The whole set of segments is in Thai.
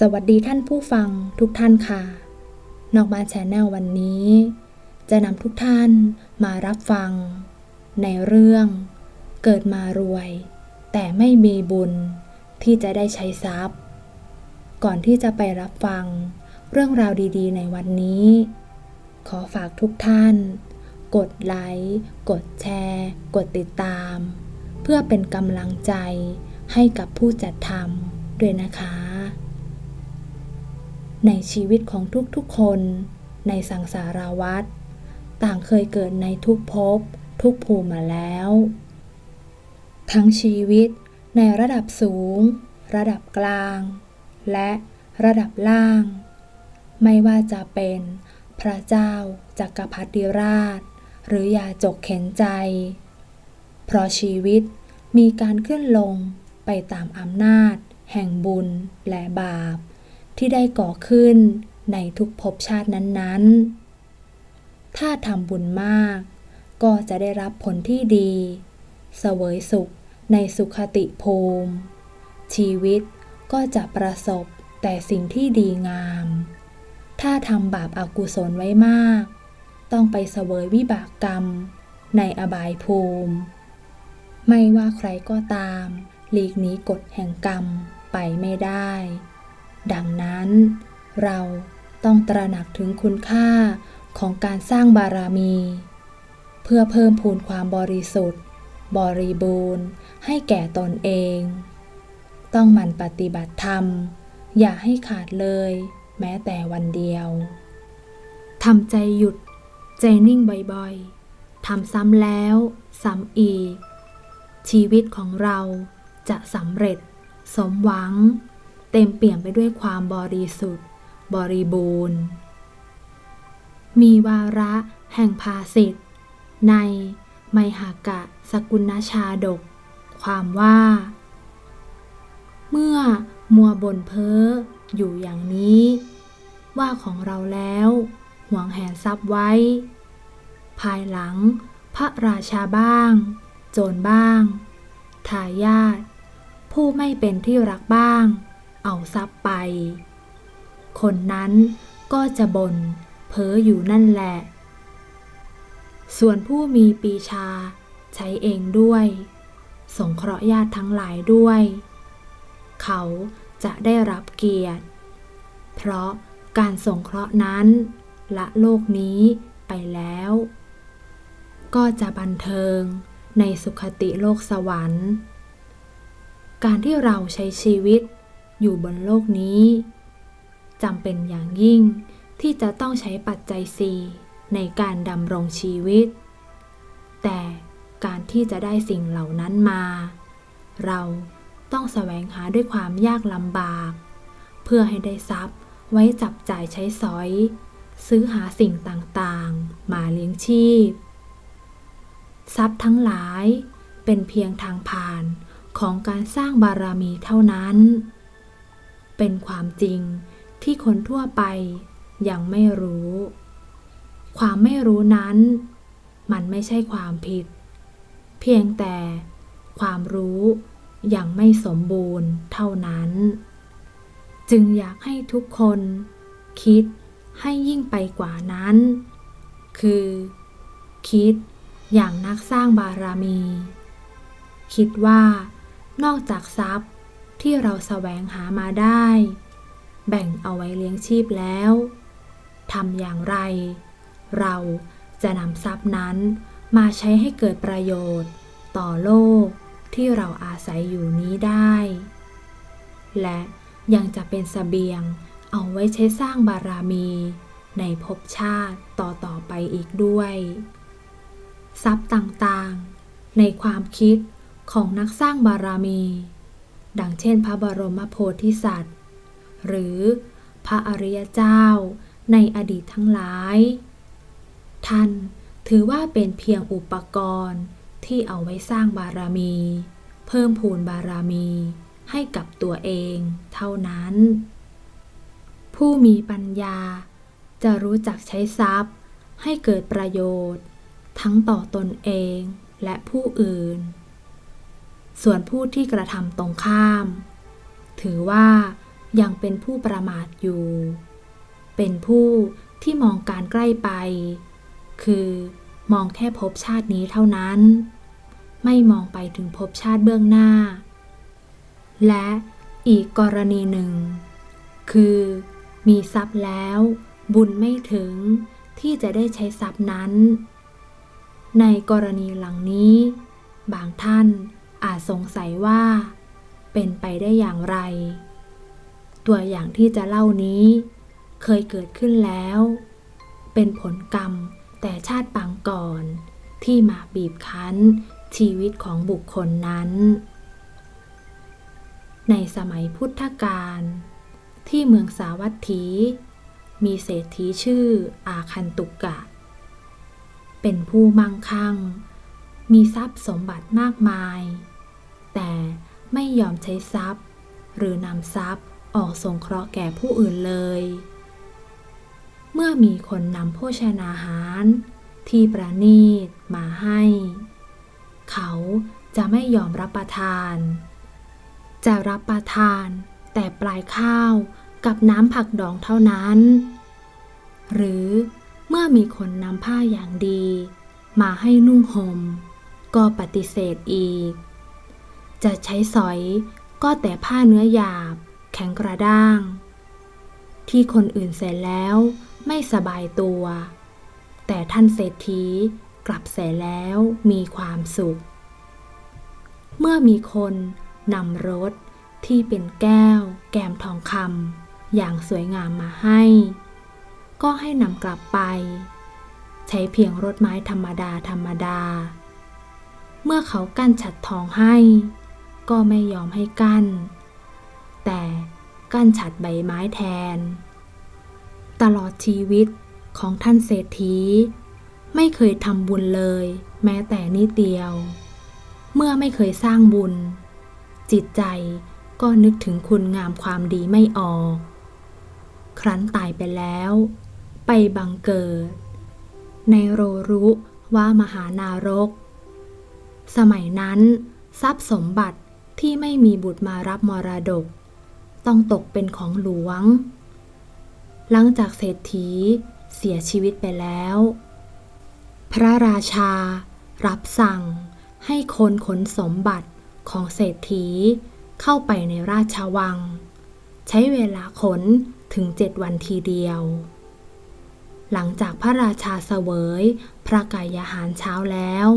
สวัสดีท่านผู้ฟังทุกท่านค่ะ นอกบ้านแชนแนลวันนี้ จะนำทุกท่านมารับฟัง ในเรื่อง เกิดมารวย แต่ไม่มีบุญที่จะได้ใช้ทรัพย์ ก่อนที่จะไปรับฟังเรื่องราวดีๆ ในวันนี้ ขอฝากทุกท่าน กดไลค์กดแชร์ กดติดตาม เพื่อเป็นกำลังใจให้กับผู้จัดทำด้วยนะคะ ในชีวิตของทุกๆคน ในสังสารวัฏต่างเคยเกิดในทุกภพทุกภูมิมาแล้ว ทั้งชีวิตในระดับสูง ระดับกลาง และระดับล่าง ไม่ว่าจะเป็นพระเจ้าจักรพรรดิราช หรือยาจกเข็นใจ เพราะชีวิตมีการขึ้นลงไปตามอำนาจ แห่งบุญและบาป ที่ได้ก่อขึ้นในทุกภพชาตินั้นๆ ถ้าทำบุญมาก ก็จะได้รับผลที่ดีเสวยสุขในสุขติภูมิ ชีวิตก็จะประสบแต่สิ่งที่ดีงาม ถ้าทำบาปอากุศลไว้มาก ต้องไปเสวยวิบากกรรม ในอบายภูมิ ไม่ว่าใครก็ตาม หลีกหนีกฎแห่งกรรมไปไม่ได้ ดังนั้น เราต้องตระหนักถึงคุณค่าของการสร้างบารมี เพื่อเพิ่มพูนความบริสุทธิ์ บริบูรณ์ ให้แก่ตนเอง ต้องหมั่นปฏิบัติธรรม อย่าให้ขาดเลย แม้แต่วันเดียวทำใจหยุด ใจนิ่งบ่อยๆทำซ้ำแล้ว ซ้ำอีก ชีวิตของเราจะสำเร็จ สมหวัง เต็มเปี่ยมไปด้วยความบริสุทธิ์ บริบูรณ์ มีวาระแห่งภาสิทธิ์ในไมหากะสกุณชาดก ความว่า เมื่อมัวบนเพ้ออยู่อย่างนี้ ว่าของเราแล้วห่วงแหนทรัพย์ไว้ ภายหลังพระราชาบ้าง โจรบ้าง ทายาทผู้ไม่เป็นที่รักบ้าง เอาทรัพย์ไป คนนั้นก็จะบน่นเพ้ออยู่นั่นแหละ ส่วนผู้มีปีชาใช้เองด้วย สงเคราะห์ญาติทั้งหลายด้วย เขาจะได้รับเกียรติ เพราะการสงเคราะห์นั้น ละโลกนี้ไปแล้ว ก็จะบันเทิงในสุขติโลกสวรรค์ การที่เราใช้ชีวิต อยู่บนโลกนี้จำเป็นอย่างยิ่งที่จะต้องใช้ปัจจัยสี่ในการดำรงชีวิต แต่การที่จะได้สิ่งเหล่านั้นมา เราต้องแสวงหาด้วยความยากลำบาก เพื่อให้ได้ทรัพย์ไว้จับจ่ายใช้สอย ซื้อหาสิ่งต่างๆ มาเลี้ยงชีพ ทรัพย์ทั้งหลายเป็นเพียงทางผ่านของการสร้างบารมีเท่านั้น เป็นความจริงที่คนทั่วไปยังไม่รู้ ความไม่รู้นั้น มันไม่ใช่ความผิด เพียงแต่ความรู้ยังไม่สมบูรณ์เท่านั้น จึงอยากให้ทุกคนคิดให้ยิ่งไปกว่านั้น คือ คิดอย่างนักสร้างบารมี คิดว่านอกจากทรัพย์ ที่เราแสวงหามาได้ แบ่งเอาไว้เลี้ยงชีพแล้วทำอย่างไร เราจะนำทรัพย์นั้นมาใช้ให้เกิดประโยชน์ ต่อโลกที่เราอาศัยอยู่นี้ได้ และยังจะเป็นสเสบียงเอาไว้ใช้สร้างบารามี ในภพชาติต่อๆไปอีกด้วย ทรัพย์ต่างๆ ในความคิดของนักสร้างบารามี ดังเช่น พระบรมโพธิสัตว์ หรือพระอริยเจ้าในอดีตทั้งหลาย ท่านถือว่าเป็นเพียงอุปกรณ์ที่เอาไว้สร้างบารมี เพิ่มพูนบารมีให้กับตัวเองเท่านั้น ผู้มีปัญญาจะรู้จักใช้ทรัพย์ให้เกิดประโยชน์ ทั้งต่อตนเองและผู้อื่น ส่วนผู้ที่กระทำตรงข้าม ถือว่ายังเป็นผู้ประมาทอยู่ เป็นผู้ที่มองการใกล้ไป คือมองแค่ภพชาตินี้เท่านั้น ไม่มองไปถึงภพชาติเบื้องหน้า และอีกกรณีหนึ่ง คือมีทรัพย์แล้วบุญไม่ถึงที่จะได้ใช้ทรัพย์นั้น ในกรณีหลังนี้ บางท่าน อาจสงสัยว่า เป็นไปได้อย่างไร ตัวอย่างที่จะเล่านี้ เคยเกิดขึ้นแล้ว เป็นผลกรรมแต่ชาติปางก่อน ที่มาบีบคั้นชีวิตของบุคคลนั้น ในสมัยพุทธกาลที่เมืองสาวัตถี มีเศรษฐีชื่ออาคันตุกะเป็นผู้มั่งคั่ง มีทรัพย์สมบัติมากมาย ไม่ยอมใช้ทรัพย์ หรือนำทรัพย์ออกสงเคราะห์แก่ผู้อื่นเลย เมื่อมีคนนำโภชนาหาร ที่ประณีตมาให้ เขาจะไม่ยอมรับประทาน จะรับประทานแต่ปลายข้าวกับน้ำผักดองเท่านั้น หรือเมื่อมีคนนำผ้าอย่างดี มาให้นุ่งหม่มก็ปฏิเสธอีก จะใช้สอยก็แต่ผ้าเนื้อหยาบ แข็งกระด้าง ที่คนอื่นเสร็จแล้วไม่สบายตัว แต่ท่านเศรษฐีกลับเสร็จแล้วมีความสุข เมื่อมีคนนำรถที่เป็นแก้ว แกมทองคำอย่างสวยงามมาให้ ก็ให้นำกลับไป ใช้เพียงรถไม้ธรรมดาธรรมดา เมื่อเขากั้นฉัดทองให้ ก็ไม่ยอมให้กั้น แต่กั้นฉัดใบไม้แทน ตลอดชีวิตของท่านเศรษฐี ไม่เคยทำบุญเลย แม้แต่นิดเดียว เมื่อไม่เคยสร้างบุญ จิตใจก็นึกถึงคุณงามความดีไม่ออก ครั้นตายไปแล้ว ไปบังเกิด ในโรรุว่ามหานารก สมัยนั้นทรัพย์สมบัติ ที่ไม่มีบุตรมารับมรดก ต้องตกเป็นของหลวง หลังจากเศรษฐีเสียชีวิตไปแล้ว พระราชา รับสั่งให้คนขนสมบัติของเศรษฐีเข้าไปในราชวัง ใช้เวลาขนถึงเจ็ดวันทีเดียว หลังจากพระราชาเสวย พระกายอาหารเช้าแล้ว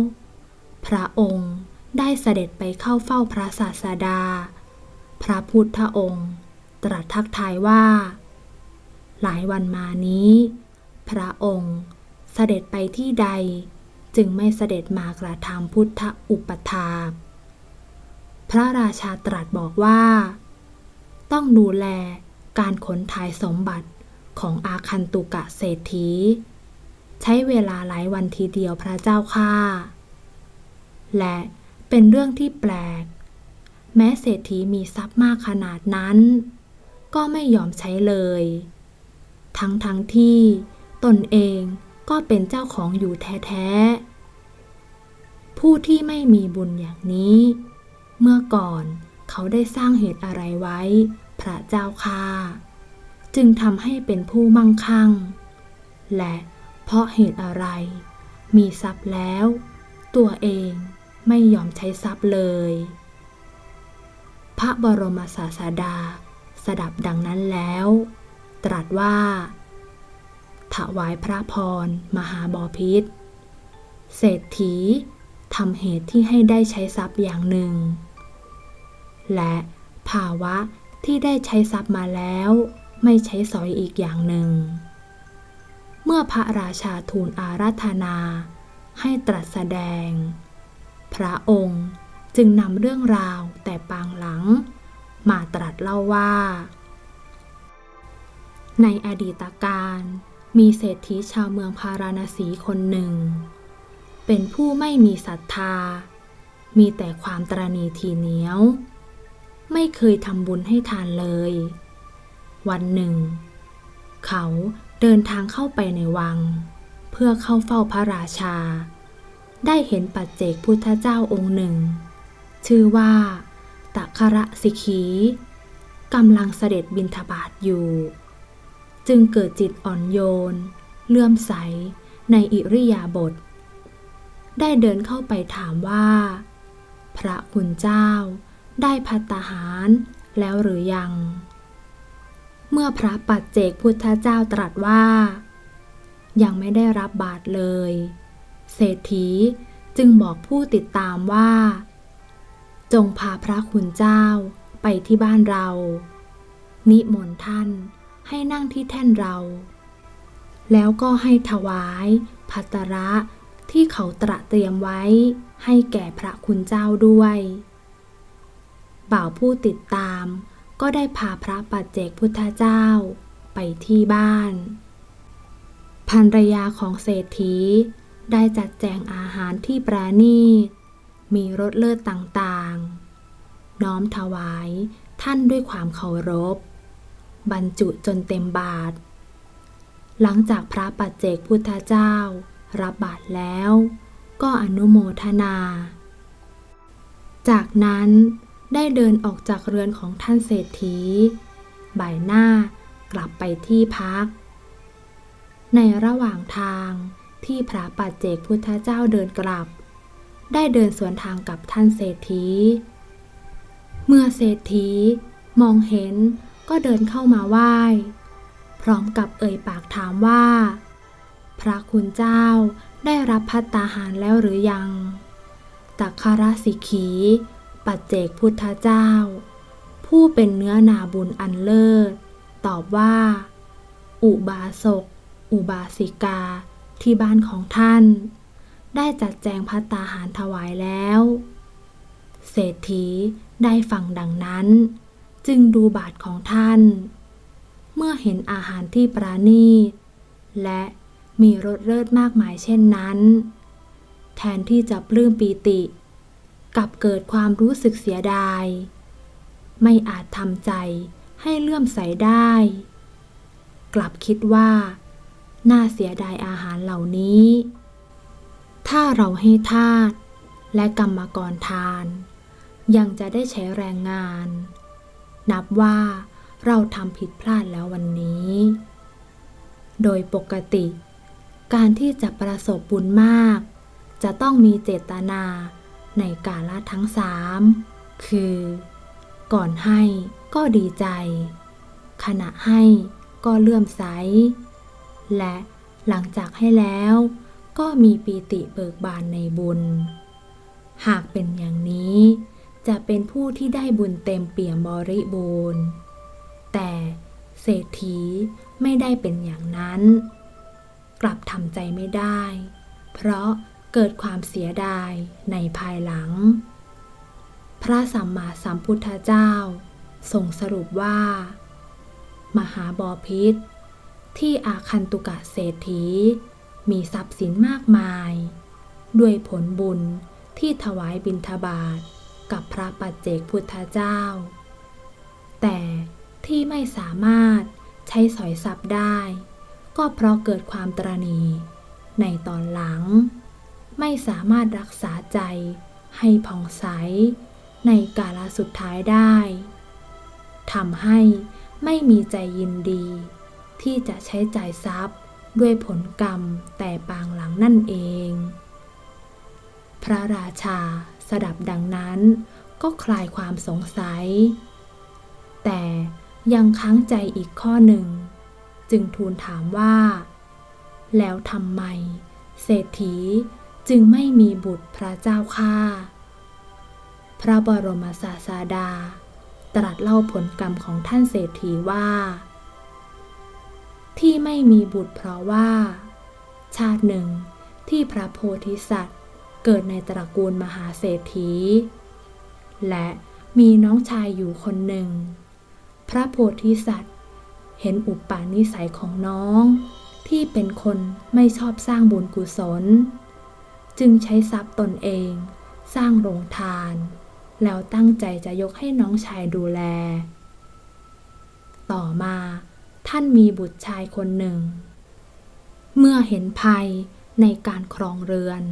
พระองค์ ได้เสด็จไปเข้าเฝ้าพระศาสดา พระพุทธองค์ ตรัสทักทายว่า หลายวันมานี้ พระองค์เสด็จไปที่ใด จึงไม่เสด็จมากระทำพุทธอุปถาพระราชาตรัสบอกว่า ต้องดูแลการขนถ่ายสมบัติของอาคันตุกะเศรษฐี ใช้เวลาหลายวันทีเดียวพระเจ้าค่าและ เป็นเรื่องที่แปลก แม้เศรษฐีมีทรัพย์มากขนาดนั้น ก็ไม่ยอมใช้เลย ทั้งทั้งที่ตนเองก็เป็นเจ้าของอยู่แท้ๆ ผู้ที่ไม่มีบุญอย่างนี้ เมื่อก่อนเขาได้สร้างเหตุอะไรไว้ พระเจ้าค่าจึงทำให้เป็นผู้มั่งคั่ง และเพราะเหตุอะไร มีทรัพย์แล้ว ตัวเอง ไม่ยอมใช้ทรัพย์เลย พระบรมศาสดาสดับดังนั้นแล้ว ตรัสว่า ถวายพระพร มหาบอพิษเศรษฐีทำเหตุที่ให้ได้ใช้ทรัพย์อย่างหนึ่ง และภาวะที่ได้ใช้ทรัพย์มาแล้ว ไม่ใช้สอยอีกอย่างหนึ่ง เมื่อพระราชาทูลอาราธนาให้ตรัสแสดง พระองค์จึงนำเรื่องราวแต่ปางหลัง มาตรัสเล่าว่า ในอดีตการมีเศรษฐีชาวเมืองพาราณสีคนหนึ่ง เป็นผู้ไม่มีศรัทธา มีแต่ความตรณีทีเหนียว ไม่เคยทำบุญให้ทานเลย วันหนึ่ง เขาเดินทางเข้าไปในวัง เพื่อเข้าเฝ้าพระราชา ได้เห็นปัจเจกพุทธเจ้าองค์หนึ่ง ชื่อว่าตะคระสิขีกำลังเสด็จบินทบาทอยู่ จึงเกิดจิตอ่อนโยน เลื่อมใสในอิริยาบถได้เดินเข้าไปถามว่า พระคุณเจ้าได้พัตตาหารแล้วหรือยัง เมื่อพระปัจเจกพุทธเจ้าตรัสว่า ยังไม่ได้รับบาตรเลย เศรษฐีจึงบอกผู้ติดตามว่า จงพาพระคุณเจ้าไปที่บ้านเรา นิมนต์ท่านให้นั่งที่แท่นเรา แล้วก็ให้ถวายภัตระที่เขาตระเตรียมไว้ให้แก่พระคุณเจ้าด้วย บ่าวผู้ติดตามก็ได้พาพระปัจเจกพุทธเจ้าไปที่บ้านภรรยาของเศรษฐี ได้จัดแจงอาหารที่ปราณีต มีรสเลิศต่างๆ น้อมถวายท่านด้วยความเคารพ บรรจุจนเต็มบาท หลังจากพระปัจเจกพุทธเจ้า รับบาทแล้ว ก็อนุโมทนา จากนั้นได้เดินออกจากเรือนของท่านเศรษฐี บ่ายหน้ากลับไปที่พัก ในระหว่างทาง ที่พระปัจเจกพุทธเจ้าเดินกลับ ได้เดินสวนทางกับท่านเศรษฐี เมื่อเศรษฐีมองเห็นก็เดินเข้ามาไหว้ พร้อมกับเอ่ยปากถามว่า พระคุณเจ้าได้รับพัตตาหารแล้วหรือยังตักคารสิกขี ปัจเจกพุทธเจ้า ผู้เป็นเนื้อนาบุญอันเลิศ ตอบว่า อุบาสก อุบาสิกา ที่บ้านของท่าน ได้จัดแจงพัตตาหารถวายแล้ว เศรษฐีได้ฟังดังนั้น จึงดูบาทของท่าน เมื่อเห็นอาหารที่ปราณีตและมีรสเลิศมากมายเช่นนั้น แทนที่จะปลื้มปีติกลับเกิดความรู้สึกเสียดาย ไม่อาจทำใจให้เลื่อมใสได้ กลับคิดว่า น่าเสียดายอาหารเหล่านี้ ถ้าเราให้ทาสและกรรมกรทาน ยังจะได้ใช้แรงงาน นับว่าเราทำผิดพลาดแล้ววันนี้ โดยปกติ การที่จะประสบบุญมาก จะต้องมีเจตนาในกาละทั้งสามคือ ก่อนให้ก็ดีใจ ขณะให้ก็เลื่อมใส และหลังจากให้แล้วก็มีปีติเบิกบานในบุญ หากเป็นอย่างนี้ จะเป็นผู้ที่ได้บุญเต็มเปี่ยมบริบูรณ์ แต่เศรษฐีไม่ได้เป็นอย่างนั้น กลับทำใจไม่ได้ เพราะเกิดความเสียดายในภายหลัง พระสัมมาสัมพุทธเจ้าทรงสรุปว่า มหาบอพิษ ที่อาคันตุกะเศรษฐี มีทรัพย์สินมากมาย ด้วยผลบุญที่ถวายบิณฑบาตกับพระปัจเจกพุทธเจ้า แต่ที่ไม่สามารถใช้สอยทรัพย์ได้ ก็เพราะเกิดความตรณีในตอนหลัง ไม่สามารถรักษาใจให้ผ่องใสในกาลสุดท้ายได้ทำให้ไม่มีใจยินดี ที่จะใช้จ่ายทรัพย์ด้วยผลกรรมแต่ปางหลังนั่นเอง พระราชาสดับดังนั้นก็คลายความสงสัย แต่ยังค้างใจอีกข้อหนึ่ง จึงทูลถามว่า แล้วทำไม เศรษฐีจึงไม่มีบุตรพระเจ้าข้าพระบรมศาสดา ตรัสเล่าผลกรรมของท่านเศรษฐีว่า ที่ไม่มีบุตรเพราะว่า ชาติหนึ่งที่พระโพธิสัตว์ เกิดในตระกูลมหาเศรษฐี และมีน้องชายอยู่คนหนึ่ง พระโพธิสัตว์ เห็นอุปปานิสัยของน้อง ที่เป็นคนไม่ชอบสร้างบุญกุศล จึงใช้ทรัพย์ตนเองสร้างโรงทาน แล้วตั้งใจจะยกให้น้องชายดูแล ต่อมา ท่านมีบุตรชายคนหนึ่ง เมื่อเห็นภัยในการครองเรือน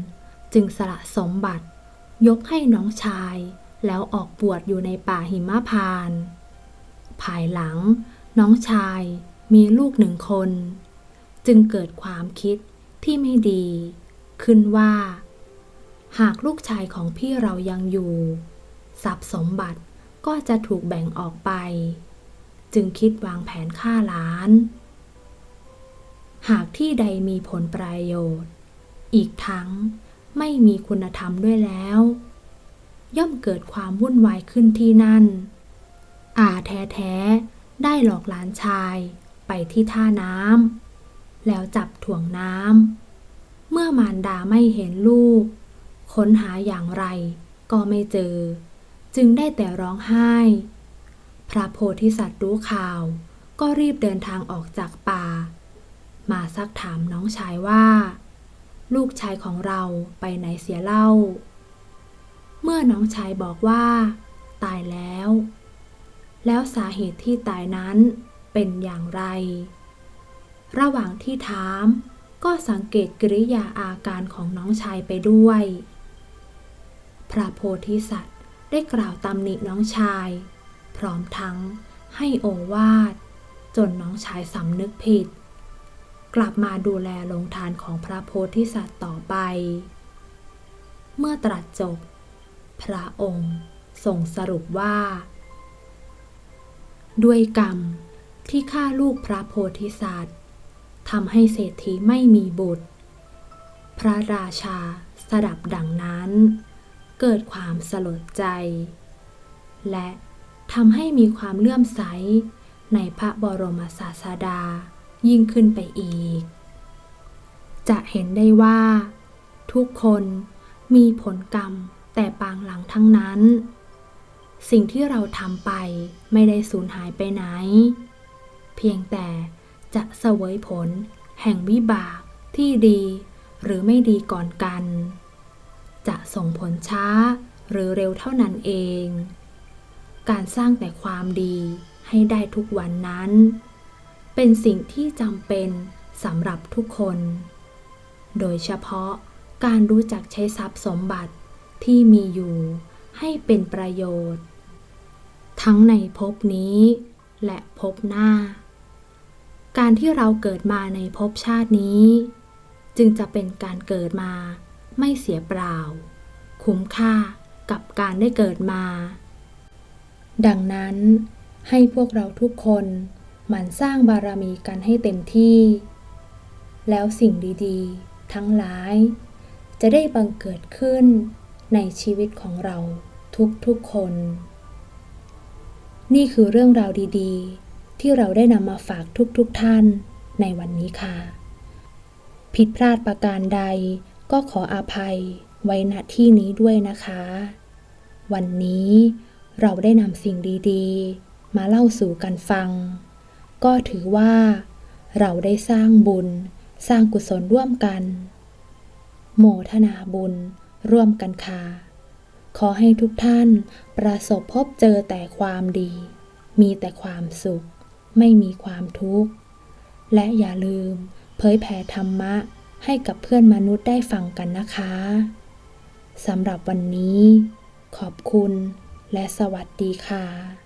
จึงสละสมบัติ ยกให้น้องชาย แล้วออกบวชอยู่ในป่าหิมพานภภายหลังน้องชายมีลูกหนึ่งคน จึงเกิดความคิดที่ไม่ดี ขึ้นว่า หากลูกชายของพี่เรายังอยู่ทรัพย์สมบัติก็จะถูกแบ่งออกไป จึงคิดวางแผนฆ่าล้าน หากที่ใดมีผลประโยชน์ อีกทั้งไม่มีคุณธรรมด้วยแล้ว ย่อมเกิดความวุ่นวายขึ้นที่นั่น อาแท้ๆได้หลอกหลานชายไปที่ท่าน้ำแล้วจับถ่วงน้ำเมื่อมารดาไม่เห็นลูก ค้นหาอย่างไรก็ไม่เจอ จึงได้แต่ร้องไห้ พระโพธิสัตว์รู้ข่าว ก็รีบเดินทางออกจากป่า มาซักถามน้องชายว่า ลูกชายของเราไปไหนเสียเล่า เมื่อน้องชายบอกว่า ตายแล้ว แล้วสาเหตุที่ตายนั้นเป็นอย่างไร ระหว่างที่ถามก็สังเกตกิริยาอาการของน้องชายไปด้วย พระโพธิสัตว์ได้กล่าวตำหนิน้องชาย พร้อมทั้งให้โอวาทจนน้องชายสำนึกผิด กลับมาดูแลโรงทานของพระโพธิสัตว์ต่อไป เมื่อตรัสจบ พระองค์ทรงสรุปว่า ด้วยกรรมที่ฆ่าลูกพระโพธิสัตว์ทำให้เศรษฐีไม่มีบุตร พระราชาสดับดังนั้น เกิดความสลดใจ และ ทำให้มีความเลื่อมใส ในพระบรมศาสดายิ่งขึ้นไปอีก จะเห็นได้ว่า ทุกคนมีผลกรรมแต่ปางหลังทั้งนั้น สิ่งที่เราทำไปไม่ได้สูญหายไปไหน เพียงแต่จะเสวยผลแห่งวิบากที่ดีหรือไม่ดีก่อนกัน จะส่งผลช้าหรือเร็วเท่านั้นเอง การสร้างแต่ความดีให้ได้ทุกวันนั้น เป็นสิ่งที่จำเป็นสำหรับทุกคน โดยเฉพาะการรู้จักใช้ทรัพย์สมบัติที่มีอยู่ให้เป็นประโยชน์ ทั้งในภพนี้และภพหน้า การที่เราเกิดมาในภพชาตินี้ จึงจะเป็นการเกิดมาไม่เสียเปล่า คุ้มค่ากับการได้เกิดมา ดังนั้นให้พวกเราทุกคนหมั่นสร้างบารมีกันให้เต็มที่ แล้วสิ่งดีๆ ทั้งหลาย จะได้บังเกิดขึ้นในชีวิตของเราทุกๆคน นี่คือเรื่องราวดีๆ ที่เราได้นำมาฝากทุกๆทท่านในวันนี้ค่ะ ผิดพลาดประการใดก็ขออาภัยไว้ณที่นี้ด้วยนะคะ วันนี้ เราได้นำสิ่งดีๆ มาเล่าสู่กันฟัง ก็ถือว่า เราได้สร้างบุญ สร้างกุศลร่วมกัน โมทนาบุญร่วมกันค่ะขอให้ทุกท่านประสบพบเจอแต่ความดี มีแต่ความสุข ไม่มีความทุกข์ และอย่าลืมเผยแผ่ธรรมะให้กับเพื่อนมนุษย์ได้ฟังกันนะคะ สำหรับวันนี้ ขอบคุณ และสวัสดีค่ะ